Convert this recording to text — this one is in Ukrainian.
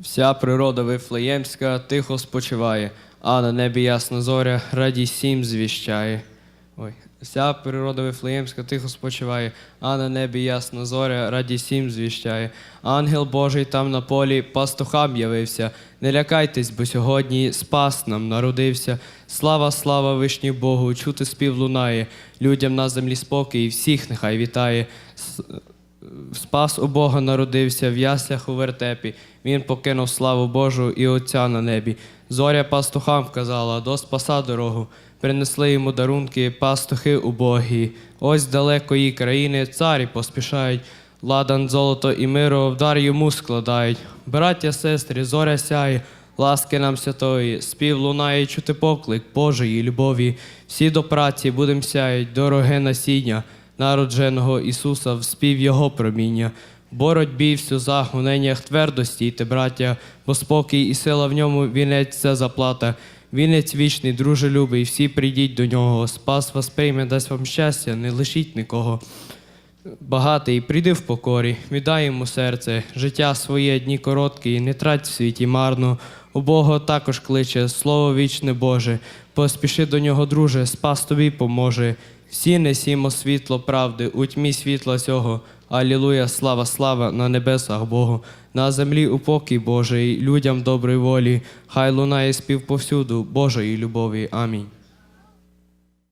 Вся природа Вифлеємська тихо спочиває, а на небі ясна зоря радість всім звіщає. Ой. Вся природа Вифлеємська тихо спочиває, а на небі ясна зоря радість всім звіщає. Ангел Божий там на полі пастухам явився. Не лякайтесь, бо сьогодні спас нам народився. Слава, слава вишні Богу, чути спів лунає. Людям на землі спокій, всіх нехай вітає. Спас у Бога народився в яслях у вертепі. Він покинув славу Божу і Отця на небі. Зоря пастухам вказала до спаса дорогу. Принесли йому дарунки, пастухи убогі. Ось далекої країни царі поспішають. Ладан, золото і миро в дар йому складають. Браття, сестри, зоря сяє, ласки нам святої, спів лунає чути поклик Божої любові. Всі до праці будем сяють, дороге насіння народженого Ісуса в спів Його проміння. Боротьбі в сльозах, гоненнях твердо стійте, браття, бо спокій і сила в ньому вінець це заплата. Вінець вічний, дружелюбий, всі прийдіть до нього. Спас вас прийме, дасть вам щастя, не лишіть нікого. Багатий, прийди в покорі, віддай йому серце, життя своє дні короткі, не трать в світі марно. У Бога також кличе, слово вічне Боже, поспіши до нього, друже, спас тобі поможе. Всі несімо світло правди, у тьмі світла цього. Алілуя, слава, слава на небесах Богу, на землі упокій Божий, людям доброї волі, хай лунає спів повсюду Божої любові. Амінь.